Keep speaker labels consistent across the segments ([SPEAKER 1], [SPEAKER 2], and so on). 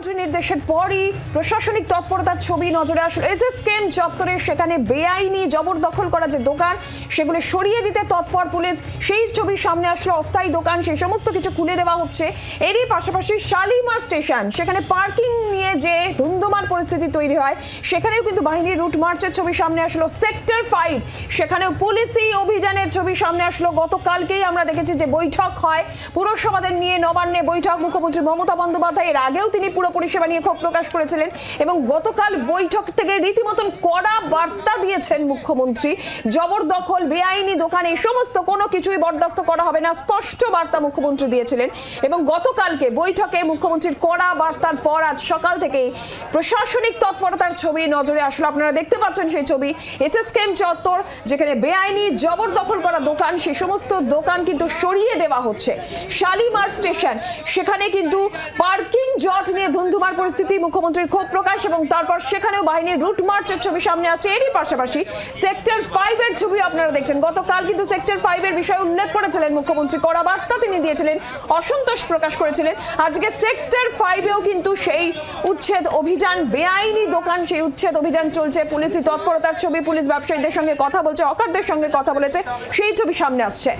[SPEAKER 1] মুখ্যমন্ত্রীর নির্দেশের পরই প্রশাসনিক তৎপরতার ছবি নজরে আসলো। এসএসকেএম চত্বরে সেখানে বেআইনি জবরদখল করা যে দোকান, সেগুলো সরিয়ে দিতে তৎপর পুলিশ, সেই ছবি সামনে আসলো অস্থায়ী দোকান, সেই সমস্ত কিছু খুলে দেওয়া হচ্ছে। এরই পাশাপাশি শালিমার স্টেশন, সেখানে পার্কিং নিয়ে যে ধুন্ধুমার পরিস্থিতি তৈরি হয়, সেখানেও কিন্তু বাহিনীর রুট মার্চের ছবি সামনে আসলো। সেক্টর ফাইভ, সেখানেও পুলিশি অভিযানের ছবি সামনে আসলো। গতকালকেই আমরা দেখেছি যে বৈঠক হয়। পুরসভাদের নিয়ে নবান্নে বৈঠক, মুখ্যমন্ত্রী মমতা বন্দ্যোপাধ্যায়, এর আগেও তিনি পুরো পরিষেবা নিয়ে ক্ষোভ প্রকাশ করেছিলেন এবং গতকাল বৈঠক থেকে রীতিমতন কড়া বার্তা দিয়েছেন মুখ্যমন্ত্রী। জবরদখল, বেআইনি দোকান, এই সমস্ত কোনো কিছুই বরদাস্ত করা হবে না, স্পষ্ট বার্তা মুখ্যমন্ত্রী দিয়েছিলেন। এবং গতকালকে বৈঠকে মুখ্যমন্ত্রীর কড়া বার্তার পর আজ সকাল থেকেই প্রশাসনিক তৎপরতার ছবি নজরে আসলো। আপনারা দেখতে পাচ্ছেন সেই ছবি, এসএসকেএম চত্বর, যেখানে বেআইনি জবরদখল করা দোকান সেই সমস্ত দোকান কিন্তু সরিয়ে দেওয়া হচ্ছে। শালিমার স্টেশন, সেখানে কিন্তু পার্কিং জট নিয়ে ধুন্ধুমার পরিস্থিতি, মুখ্যমন্ত্রীর ক্ষোভ প্রকাশ এবং তারপর সেখানেও বাহিনীর রুট মার্চের ছবি সামনে আসছে। এরই পাশাপাশি সেক্টর ফাইভ এর ছবি আপনারা দেখছেন। গতকাল কিন্তু সেক্টর ফাইভ এর বিষয়ে উল্লেখ করেছিলেন মুখ্যমন্ত্রী। কড়া বার্তা তিনি দিয়েছিলেন, অসন্তোষ প্রকাশ করেছিলেন। আজকে সেক্টর ফাইভেও কিন্তু সেই উচ্ছেদ অভিযান, বেআইনি দোকান, সেই উচ্ছেদ অভিযান চলছে। পুলিশি তৎপরতার ছবি, পুলিশ ব্যবসায়ীদের সঙ্গে কথা বলছে, হকারদের সঙ্গে কথা বলেছে। সেই ছবি সামনে আসছে।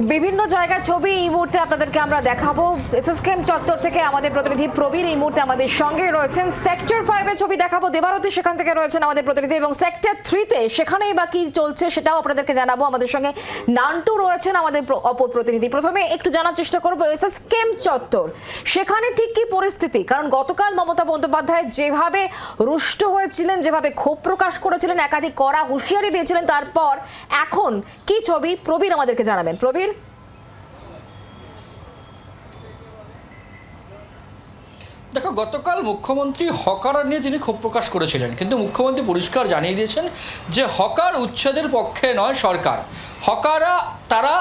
[SPEAKER 2] বিভিন্ন জায়গায় ছবি, এই মুহূর্তে আপনাদেরকে আমরা দেখাবো। এসএসকেএম চত্বর থেকে আমাদের প্রতিনিধি প্রবীর, এই মুহূর্তে আমাদের সঙ্গে রয়েছেন। সেক্টর ফাইভে ছবি দেখাবো। দেবারতী সেখান থেকে রয়েছেন আমাদের প্রতিনিধি এবং সেক্টর থ্রিতে সেখানেই বা কি চলছে সেটাও আপনাদেরকে জানাব। আমাদের সঙ্গে নান্টু রয়েছেন আমাদের অপর প্রতিনিধি। প্রথমে একটু জানার চেষ্টা করব এসএসকেএম চত্বর। সেখানে ঠিক কি পরিস্থিতি? কারণ গতকাল মমতা বন্দ্যোপাধ্যায় যেভাবে রুষ্ট হয়েছিলেন, যেভাবে ক্ষোভ প্রকাশ করেছিলেন, একাধিক কড়া হুঁশিয়ারি দিয়েছিলেন, তারপর এখন কি ছবি? প্রবীর আমাদেরকে জানাবেন। প্রবীর?
[SPEAKER 3] দেখো, গতকাল মুখ্যমন্ত্রী হকারা নিয়ে তিনি ক্ষোভ প্রকাশ করেছিলেন, কিন্তু মুখ্যমন্ত্রী পরিষ্কার জানিয়ে দিয়েছেন যে হকার উচ্ছেদের পক্ষে নয় সরকার। হকাররা তারা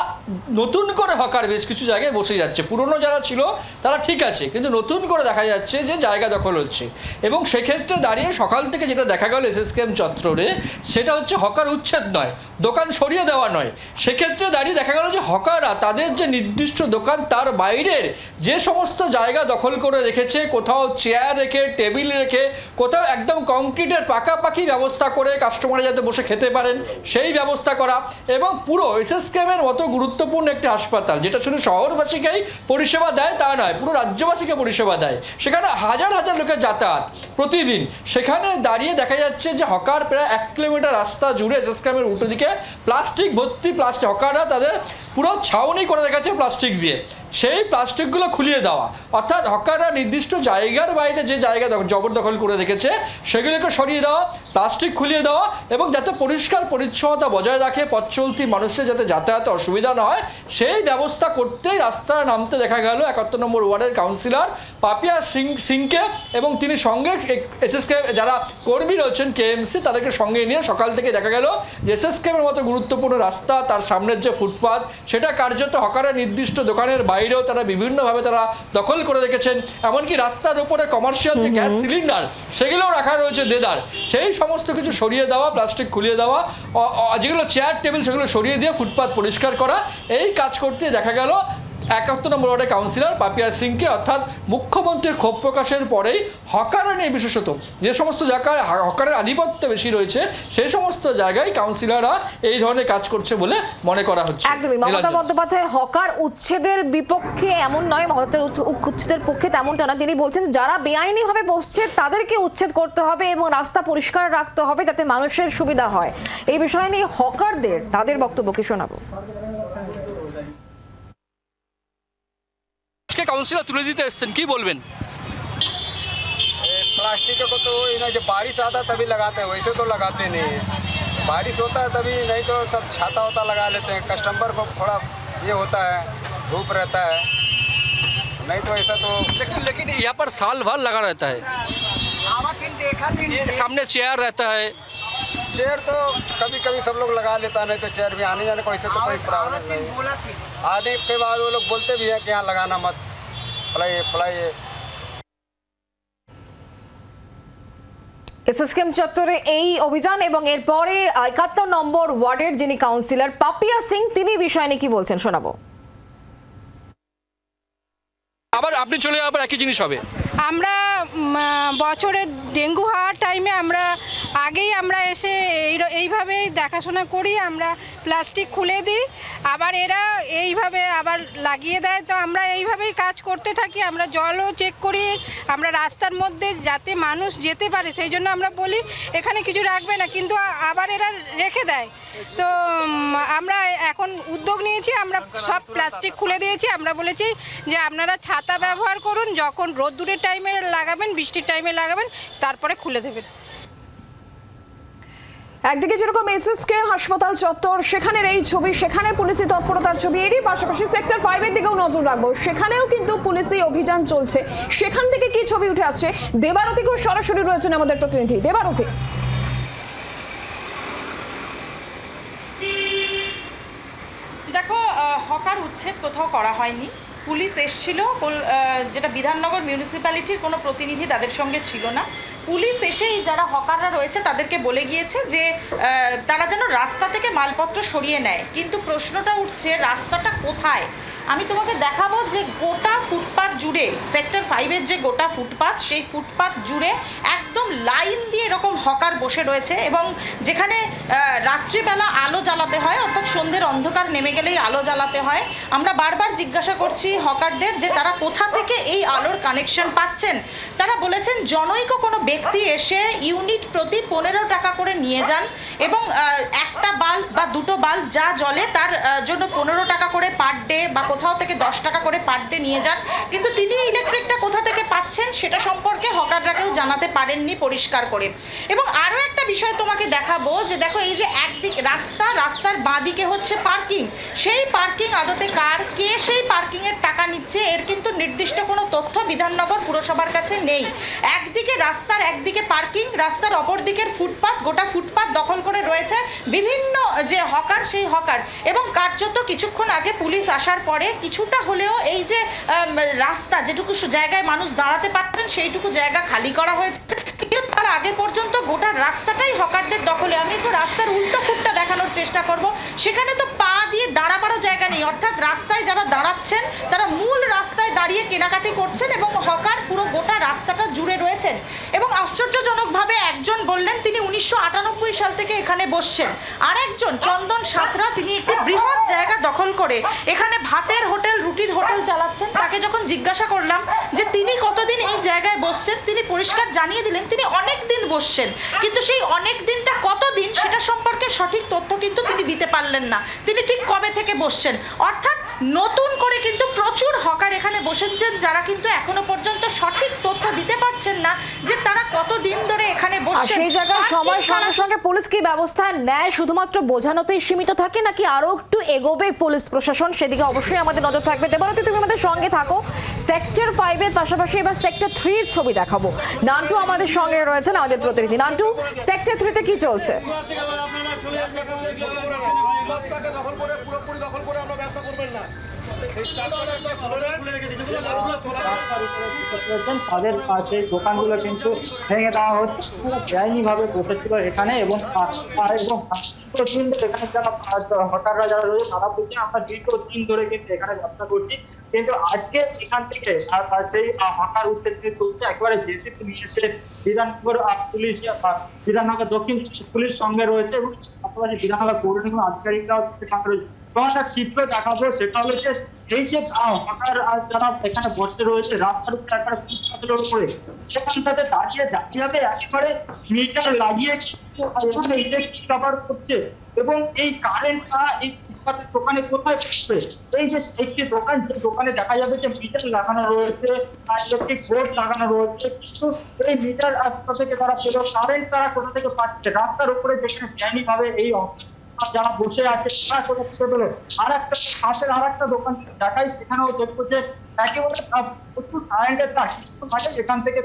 [SPEAKER 3] নতুন করে হকার বেশ কিছু জায়গায় বসে যাচ্ছে। পুরনো যারা ছিল, তারা ঠিক আছে, কিন্তু নতুন করে দেখা যাচ্ছে যে জায়গা দখল হচ্ছে। এবং সেক্ষেত্রে দাঁড়িয়ে সকাল থেকে যেটা দেখা গেল এসএসকেএম চত্বরে, সেটা হচ্ছে হকার উচ্ছেদ নয়, দোকান সরিয়ে দেওয়া নয়। সেক্ষেত্রে দাঁড়িয়ে দেখা গেল যে হকাররা তাদের যে নির্দিষ্ট দোকান, তার বাইরের যে সমস্ত জায়গা দখল করে রেখেছে, কোথাও চেয়ার রেখে টেবিল রেখে, কোথাও একদম কংক্রিটের পাকাপাকি ব্যবস্থা করে কাস্টমার যাতে বসে খেতে পারেন, সেই ব্যবস্থা করা। এবং পুরো এস এস এসএসকেএমের মতো গুরুত্বপূর্ণ একটি হাসপাতাল, যেটা শুধু শহরবাসীকেই পরিষেবা দেয় তা নয়, পুরো রাজ্যবাসীকে পরিষেবা দেয়। সেখানে হাজার হাজার লোকের যাতায়াত প্রতিদিন। সেখানে দাঁড়িয়ে দেখা যাচ্ছে যে হকার প্রায় এক কিলোমিটার রাস্তা জুড়ে এসএসক্রামের উল্টো দিকে প্লাস্টিক ভর্তি প্লাস্টিক। হকাররা তাদের পুরো ছাউনি করে রেখেছে প্লাস্টিক দিয়ে। সেই প্লাস্টিকগুলো খুলিয়ে দেওয়া। অর্থাৎ হকাররা নির্দিষ্ট জায়গার বাইরে যে জায়গা জবরদখল করে রেখেছে, সেগুলোকে সরিয়ে দেওয়া, প্লাস্টিক খুলিয়ে দেওয়া এবং যাতে পরিষ্কার পরিচ্ছন্নতা বজায় রাখে, পথ চলতি মানুষের যাতে যাতায়াতে অসুবিধা না হয়, সেই ব্যবস্থা করতেই রাস্তায় নামতে দেখা গেল একাত্তর নম্বর ওয়ার্ডের কাউন্সিলর পাপিয়া সিং সিংকে এবং তিনি সঙ্গে এসএসকে যারা কর্মী রয়েছেন, কেএমসি, তাদেরকে সঙ্গে নিয়ে সকাল থেকে দেখা গেল। যে এসএসকেমের মতো গুরুত্বপূর্ণ রাস্তা, তার সামনের যে ফুটপাথ সেটা কার্যত হকারের নির্দিষ্ট দোকানের বাইরেও তারা বিভিন্নভাবে তারা দখল করে রেখেছেন। এমনকি রাস্তার উপরে কমার্শিয়াল যে গ্যাস সিলিন্ডার সেগুলোও রাখা রয়েছে দেদার। সেই সমস্ত কিছু সরিয়ে দেওয়া প্লাস্টিক খুলিয়ে দেওয়া যেগুলো চেয়ার টেবিল সেগুলো সরিয়ে দিয়ে ফুটপাথ পরিষ্কার করা এই কাজ করতে দেখা গেল একাত্তর নম্বর ওয়ার্ডের কাউন্সিলর পাপিয়া সিংকে অর্থাৎ মুখ্যমন্ত্রীর ক্ষোভ প্রকাশের পরেই হকারের নিয়ে বিশেষত যে সমস্ত জায়গায় হকারের আধিপত্য বেশি রয়েছে সেই সমস্ত জায়গায় কাউন্সিলররা এই ধরনের কাজ করছে বলে মনে করা হচ্ছে।
[SPEAKER 2] একদমই। মমতা বন্দ্যোপাধ্যায় হকার উচ্ছেদের বিপক্ষে এমন নয় মমতা উচ্ছেদের পক্ষে তেমনটা না তিনি বলছেন যারা বেআইনি ভাবে বসছে তাদেরকে উচ্ছেদ করতে হবে এবং রাস্তা পরিষ্কার রাখতে হবে যাতে মানুষের সুবিধা হয়। এই বিষয় নিয়ে হকারদের তাদের বক্তব্য কি শোনাবো?
[SPEAKER 3] আজকে কাউন্সিলর তুলে দিতে এসছেন কি বলবেন
[SPEAKER 4] प्लास्टिक को तो वही ना जब बारिश आता तभी लगाते हैं वैसे तो लगाते नहीं हैं बारिश होता है तभी नहीं तो सब छाता होता लगा लेते हैं कस्टमर को थोड़ा ये होता है धूप रहता है नहीं तो ऐसा तो
[SPEAKER 3] लेकिन लेकिन यहाँ पर साल भर लगा रहता है ये सामने चेयर रहता है
[SPEAKER 4] चेयर तो कभी कभी सब लोग लगा लेता है नहीं तो चेयर भी आने जाने को ऐसे तो कोई प्रॉब्लम नहीं आने के बाद वो लोग बोलते भी हैं कि यहाँ लगाना मत পালাইয়ে
[SPEAKER 2] এসএসকেম চত্বরে এই অভিযান এবং এরপরে একাত্তর নম্বর ওয়ার্ডের যিনি কাউন্সিলর পাপিয়া সিং তিনি বিষয় নিয়ে কি বলছেন শোনাবো।
[SPEAKER 3] আবার আপনি চলে আবার একই জিনিস হবে।
[SPEAKER 5] আমরা বছরের ডেঙ্গু হওয়ার টাইমে আমরা আগেই আমরা এসে এই এইভাবেই দেখাশোনা করি, আমরা প্লাস্টিক খুলে দিই, আবার এরা এইভাবে আবার লাগিয়ে দেয়। তো আমরা এইভাবেই কাজ করতে থাকি, আমরা জলও চেক করি, আমরা রাস্তার মধ্যে যাতে মানুষ যেতে পারে, সেই জন্য আমরা বলি এখানে কিছু রাখবে না, কিন্তু আবার এরা রেখে দেয়। তো আমরা এখন উদ্যোগ নিয়েছি, আমরা সব প্লাস্টিক খুলে দিয়েছি, আমরা বলেছি যে আপনারা ছাতা ব্যবহার করুন, যখন রোদ্দুরের টাইমে লাগাবেন, বৃষ্টির টাইমে লাগাবেন, তারপরে খুলে দেবেন।
[SPEAKER 1] একদিকে যেরকম এসএসকে হাসপাতাল চত্বর, সেখানের এই ছবি, সেখানে পুলিশি তৎপরতার ছবি, এরই পাশাপাশি সেক্টর ফাইভের দিকেও নজর রাখব। সেখানেও কিন্তু পুলিশি অভিযান চলছে। সেখান থেকে কি ছবি উঠে আসছে? দেবারতিকেও সরাসরি রয়েছেন আমাদের প্রতিনিধি। দেবারতী।
[SPEAKER 6] দেখো হকার উচ্ছেদ কোথাও করা হয়নি। পুলিশ এসছিল যেটা বিধাননগর মিউনিসিপ্যালিটির কোনো প্রতিনিধি তাদের সঙ্গে ছিল না। পুলিশ এসেই যারা হকাররা রয়েছে তাদেরকে বলে গিয়েছে যে তারা যেন রাস্তা থেকে মালপত্র সরিয়ে নেয়। কিন্তু প্রশ্নটা উঠছে, রাস্তাটা কোথায়? আমি তোমাকে দেখাবো যে গোটা ফুটপাত জুড়ে সেক্টর ফাইভের যে গোটা ফুটপাথ সেই ফুটপাত জুড়ে একদম লাইন দিয়ে এরকম হকার বসে রয়েছে এবং যেখানে রাত্রিবেলা আলো জ্বালাতে হয়, অর্থাৎ সন্ধ্যের অন্ধকার নেমে গেলেই আলো জ্বালাতে হয়। আমরা বারবার জিজ্ঞাসা করছি হকারদের যে তারা কোথা থেকে এই আলোর কানেকশন পাচ্ছেন। তারা বলেছেন, জনৈক কোনো ব্যক্তি এসে ইউনিট প্রতি পনেরো টাকা করে নিয়ে যান এবং একটা বাল্ব বা দুটো বাল্ব যা জ্বলে তার জন্য পনেরো টাকা করে বা কোথাও থেকে দশ টাকা করে পার ডে নিয়ে যান। কিন্তু তিনি ইলেকট্রিকটা কোথা থেকে পাচ্ছেন সেটা সম্পর্কে হকাররা কেউ জানাতে পারেননি পরিষ্কার করে। এবং আরও একটা বিষয় তোমাকে দেখাবো যে দেখো এই যে একদিক রাস্তা, রাস্তার বাঁদিকে হচ্ছে পার্কিং সেই পার্কিং আদতে কার? কে সেই পার্কিংয়ের টাকা নিচ্ছে? এর কিন্তু নির্দিষ্ট কোনো তথ্য বিধাননগর পুরসভার কাছে নেই। একদিকে রাস্তার একদিকে পার্কিং রাস্তার অপর দিকের ফুটপাত, গোটা ফুটপাত দখল করে রয়েছে বিভিন্ন যে হকার সেই হকার। এবং কার্যত কিছুক্ষণ আগে পুলিশ আসার পরে কিছুটা হলেও এই যে রাস্তা, যেটুকু জায়গায় মানুষ দাঁড়াতে পারতেন, সেইটুকু জায়গা খালি করা হয়েছে। তার আগে পর্যন্ত গোটা রাস্তাটাই হকারদের দখলে। আমি একটু রাস্তার উল্টো ফুটটা দেখানোর চেষ্টা করব। সেখানে তো পা দিয়ে দাঁড়াবারও জায়গা নেই। অর্থাৎ রাস্তায় যারা দাঁড়াচ্ছেন, তারা মূল রাস্তায় দাঁড়িয়ে কেনাকাটি করছেন এবং হকার পুরো গোটা রাস্তাটা জুড়ে রয়েছেন। এবং আশ্চর্যজনকভাবে একজন আটানব্বই সাল থেকে এখানে বসছেন। আরেকজন, চন্দন সাঁতরা, তিনি একটি বৃহৎ জায়গা দখল করে এখানে ভাতের হোটেল, রুটির হোটেল চালাচ্ছেন। তাকে যখন জিজ্ঞাসা করলাম যে তিনি কতদিন এই জায়গায় বসছেন, তিনি পরিষ্কার জানিয়ে দিলেন, তিনি অনেক দিন বসছেন। কিন্তু সেই অনেক দিনটা কতদিন সেটা সম্পর্কে সঠিক তথ্য কিন্তু তিনি দিতে পারলেন না। তিনি ঠিক কবে থেকে বসছেন? অর্থাৎ নতুন করে কিন্তু প্রচুর হকার এখানে বসেছেন, যারা কিন্তু এখনও পর্যন্ত সঠিক
[SPEAKER 2] আর সেই জায়গায় সময়ের সঙ্গে সঙ্গে পুলিশ কি ব্যবস্থা নেয়? শুধুমাত্র বোঝানোতেই সীমিত থাকে নাকি আরও একটু এগোবে পুলিশ প্রশাসন? সেদিকে অবশ্যই আমাদের নজর থাকবে। দেবরতী তুমি আমাদের সঙ্গে থাকো। সেক্টর ফাইভের পাশাপাশি এবার সেক্টর থ্রির ছবি দেখাবো। নান্টু আমাদের সঙ্গে রয়েছেন আমাদের প্রতিনিধি। নান্টু সেক্টর থ্রিতে কি চলছে?
[SPEAKER 7] তাদের সেই দোকানগুলো কিন্তু ভেঙে দেওয়া হচ্ছে। বেআইনিভাবে বসেছিল এখানে এবং এবং এখানে যারা হকাররা যারা রয়েছে তারা বলছে আমরা দীর্ঘদিন ধরে কিন্তু এখানে ব্যবসা করছি। কিন্তু আজকে এখান থেকে সেই আহ, হকার উঠতে চলছে একেবারে জেসিপি নিয়ে এসে বিধাননগর পুলিশ বিধাননগর দক্ষিণ পুলিশ সঙ্গে রয়েছে এবং বিধাননগর পৌর নিগম আধিকারিকরাও সঙ্গে রয়েছে। একটা চিত্র দেখাবো, সেটা হলো যে এই যে হকার যারা এখানে বসে রয়েছে, রাস্তার উপরে একটা ফুটপাতের উপরে, সেখানটাতে দাঁড়িয়ে দাঁড়িয়ে হবে একেবারে মিটার লাগিয়ে এখানে ইলেকট্রিক ব্যবহার করছে এবং এই কারেন্ট এই ফুটপাতের দোকানে কোথায় পড়ছে এই যে একটি দোকান, যে দোকানে দেখা যাবে যে মিটার লাগানো রয়েছে আর ইলেকট্রিক বোর্ড লাগানো রয়েছে, কিন্তু এই মিটার রাস্তা থেকে তারা পেল কারেন্ট তারা কোথা থেকে পাচ্ছে? রাস্তার উপরে যেখানে জ্ঞানী ভাবে এই যারা বসে আছে, তারা কোথা থেকে পেল। আর একটা পাশের আর একটা দোকান দেখাই, সেখানেও দেখব যে একেবারে প্রচুর কারেন্টের তার থাকে যেখান থেকে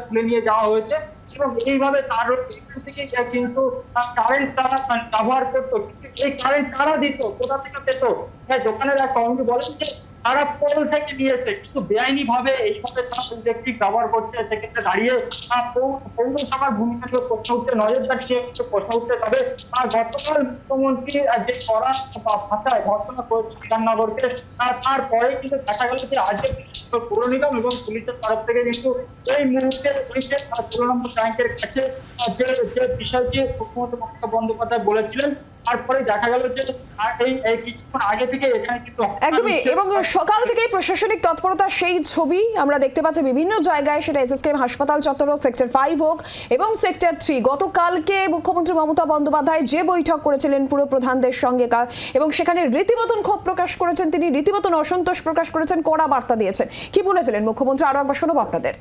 [SPEAKER 7] খুলে নিয়ে যাওয়া হয়েছে এবং এইভাবে তার থেকে কিন্তু কারেন্ট তারা ব্যবহার করতো। এই কারেন্ট কারা দিত? কোথা থেকে পেত? হ্যাঁ দোকানের এক কর্মী বলেন যে তারা পোল থেকে নিয়েছে, কিন্তু বেআইনি ভাবে এইভাবে তারা ইলেকট্রিক ব্যবহার করছে, সেক্ষেত্রে দাঁড়িয়ে পৌরসভার ভূমিকা নিয়ে প্রশ্ন উঠতে নজরদারি নিয়ে প্রশ্ন উঠতে তবে গতকাল মুখ্যমন্ত্রী যে ভা- ভাষায় ভর্সনা করেছে বিধাননগরকে তারপরে কিন্তু দেখা গেল যে আজকে পৌর নিগম এবং পুলিশের তরফ থেকে কিন্তু এই মুহূর্তে পুলিশের ষোলো নম্বর ট্যাঙ্কের কাছে যে যে বিষয়টি মুখ্যমন্ত্রী মমতা বন্দ্যোপাধ্যায় বলেছিলেন তারপরে দেখা গেল যে এই এই কিছুক্ষণ আগে থেকে এখানে কিন্তু
[SPEAKER 1] একদমই এবং সকাল থেকেই প্রশাসনিক তৎপরতা সেই ছবি আমরা দেখতে পাচ্ছি বিভিন্ন জায়গায়। সেটা এসএসকেএম হাসপাতাল চত্বর হোক সেক্টর ফাইভ হোক এবং সেক্টর থ্রি গতকালকে মুখ্যমন্ত্রী মমতা বন্দ্যোপাধ্যায় যে বৈঠক করেছিলেন পুরো প্রধানদের সঙ্গে এবং সেখানে রীতিমতন ক্ষোভ প্রকাশ করেছেন তিনি রীতিমতন অসন্তোষ প্রকাশ করেছেন কড়া বার্তা দিয়েছেন। কি বলেছিলেন মুখ্যমন্ত্রী? আরও একবার শোনাবো আপনাদের।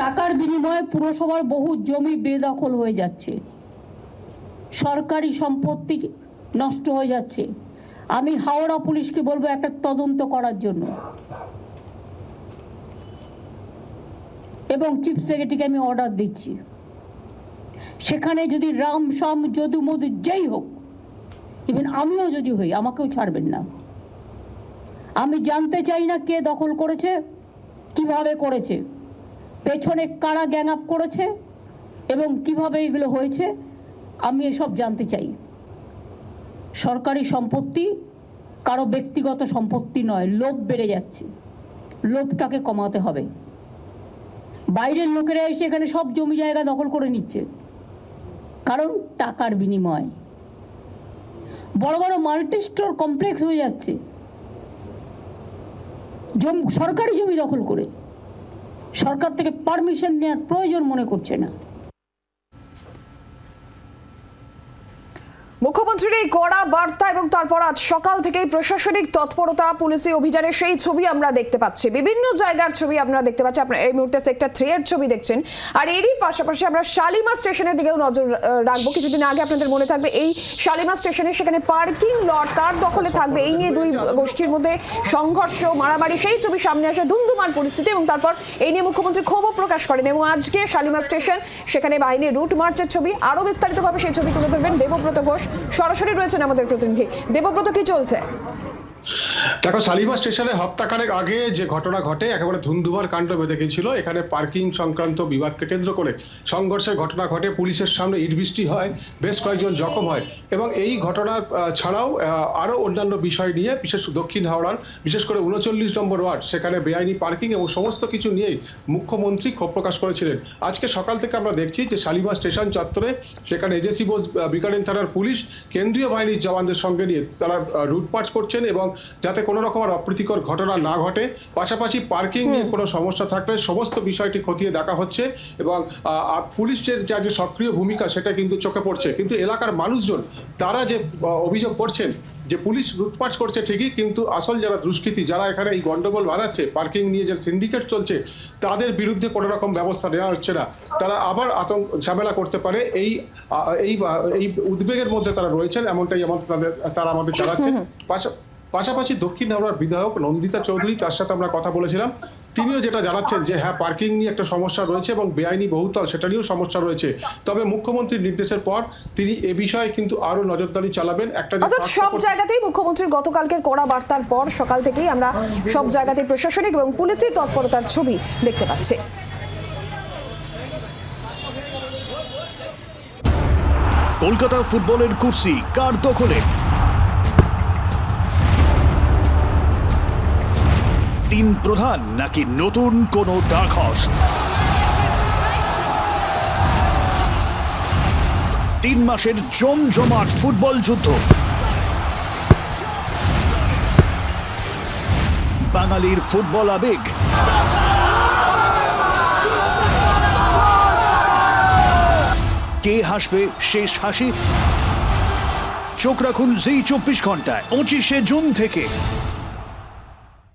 [SPEAKER 8] টাকার বিনিময়ে পুরসভার বহু জমি বেদখল হয়ে যাচ্ছে। সরকারি সম্পত্তি নষ্ট হয়ে যাচ্ছে। আমি হাওড়া পুলিশকে বলব একটা তদন্ত করার জন্য। এবং চিফ সেক্রেটারিকে আমি অর্ডার দিচ্ছি। সেখানে যদি রাম শাম যদু, মধু যেই হোক ইভেন আমিও যদি হই, আমাকেও ছাড়বেন না। আমি জানতে চাই না কে দখল করেছে, কীভাবে করেছে, পেছনে কারা গ্যাং আপ করেছে, এবং কীভাবে এগুলো হয়েছে আমি এসব জানতে চাই। সরকারি সম্পত্তি কারও ব্যক্তিগত সম্পত্তি নয়, লোভ বেড়ে যাচ্ছে। লোভটাকে কমাতে হবে। বাইরের লোকেরা এসে এখানে সব জমি জায়গা দখল করে নিচ্ছে। কারণ টাকার বিনিময়। বড় বড় মাল্টি স্টোর কমপ্লেক্স হয়ে যাচ্ছে। সরকারি জমি দখল করে। সরকার থেকে পারমিশন নেওয়ার প্রয়োজন মনে করছে না।
[SPEAKER 1] মুখ্যমন্ত্রীর এই কড়া বার্তা এবং তারপর আজ সকাল থেকেই প্রশাসনিক তৎপরতা, পুলিশি অভিযানের সেই ছবি আমরা দেখতে পাচ্ছি। বিভিন্ন জায়গার ছবি আমরা দেখতে পাচ্ছি আপনার এই মুহূর্তে সেক্টর থ্রি এর ছবি দেখছেন। আর এরই পাশাপাশি আমরা শালিমা স্টেশনের দিকেও নজর রাখব। কিছুদিন আগে আপনাদের মনে থাকবে, এই শালিমা স্টেশনে সেখানে পার্কিং লট কার দখলে থাকবে, এই নিয়ে দুই গোষ্ঠীর মধ্যে সংঘর্ষ, মারামারি, সেই ছবি সামনে আসে ধুমধুমার পরিস্থিতি এবং তারপর এই নিয়ে মুখ্যমন্ত্রী ক্ষোভও প্রকাশ করেন এবং আজকে শালিমা স্টেশন, সেখানে বাহিনীর রুট মার্চের ছবি, আরও বিস্তারিতভাবে সেই ছবি তুলে ধরবেন দেবব্রত ঘোষ সরাসরি রয়েছেন আমাদের প্রতিনিধি। দেবব্রত কি চলছে?
[SPEAKER 9] দেখো শালিমা স্টেশনে হপ্তাখানেক আগে যে ঘটনা ঘটে একেবারে ধুন্ধুমার কাণ্ড বেঁধে গেছিল এখানে পার্কিং সংক্রান্ত বিবাদকে কেন্দ্র করে সংঘর্ষের ঘটনা ঘটে পুলিশের সামনে ইটবৃষ্টি হয় বেশ কয়েকজন জখম হয় এবং এই ঘটনার ছাড়াও আরও অন্যান্য বিষয় নিয়ে বিশেষ দক্ষিণ হাওড়ার বিশেষ করে উনচল্লিশ নম্বর ওয়ার্ড সেখানে বেআইনি পার্কিং এবং সমস্ত কিছু নিয়েই মুখ্যমন্ত্রী ক্ষোভ প্রকাশ করেছিলেন। আজকে সকাল থেকে আমরা দেখছি যে শালিমা স্টেশন চত্বরে সেখানে এজেসি বোস আহ, বিকানেন থানার পুলিশ কেন্দ্রীয় বাহিনীর জওয়ানদের সঙ্গে নিয়ে তারা রুট পার্চ করছেন এবং যাতে কোনো রকম আর অপ্রীতিকর ঘটনা না ঘটে। পাশাপাশি পার্কিং নিয়ে কোনো সমস্যা থাকলে সমস্ত বিষয়টি খতিয়ে দেখা হচ্ছে এবং পুলিশের যা যে সক্রিয় ভূমিকা সেটা কিন্তু চোখে পড়ছে। কিন্তু এলাকার মানুষজন তারা যে অভিযোগ করছেন যে পুলিশ লুটপাট করছে ঠিকই কিন্তু আসল যারা দুষ্কৃতী যারা এখানে এই গন্ডগোল বাঁধাচ্ছে পার্কিং নিয়ে যে সিন্ডিকেট চলছে তাদের বিরুদ্ধে কোনো রকম ব্যবস্থা নেওয়া হচ্ছে না। তারা আবার আতঙ্ক ঝামেলা করতে পারে। এই এই উদ্বেগের মধ্যে তারা রয়েছেন এমনটাই আমাদের তাদের তারা আমাদের জানাচ্ছেন। পাশা- পাশাপাশি দক্ষিণ হাওড়ার বিধায়ক নন্দিতা চৌধুরী তার সাথে আমরা কথা বলেছিলাম। তিনিও যেটা জানাচ্ছেন যে হ্যাঁ পার্কিং নিয়ে একটা সমস্যা রয়েছে এবং বেআইনি বহুতল সেটা নিয়েও সমস্যা রয়েছে। তবে মুখ্যমন্ত্রীর নির্দেশের পর তিনি এ বিষয়ে কিন্তু আরও নজরদারি চালাবেন। একটা
[SPEAKER 1] অর্থাৎ সব জায়গাতেই মুখ্যমন্ত্রীর গতকালকের কড়া বার্তার পর সকাল থেকেই আমরা সব জায়গাতেই প্রশাসনিক এবং পুলিশি তৎপরতার ছবি দেখতে পাচ্ছি।
[SPEAKER 10] কলকাতা ফুটবলের কুর্সি কার দখলে? তিন প্রধান নাকি নতুন কোনো ডাক হর্স তিন মাসের জমজমাট ফুটবল যুদ্ধ। বাঙালির ফুটবল আবেগ। কে হাসবে শেষ হাসি? চোখ রাখুন জি চব্বিশ ঘন্টায়, পঁচিশে জুন থেকে।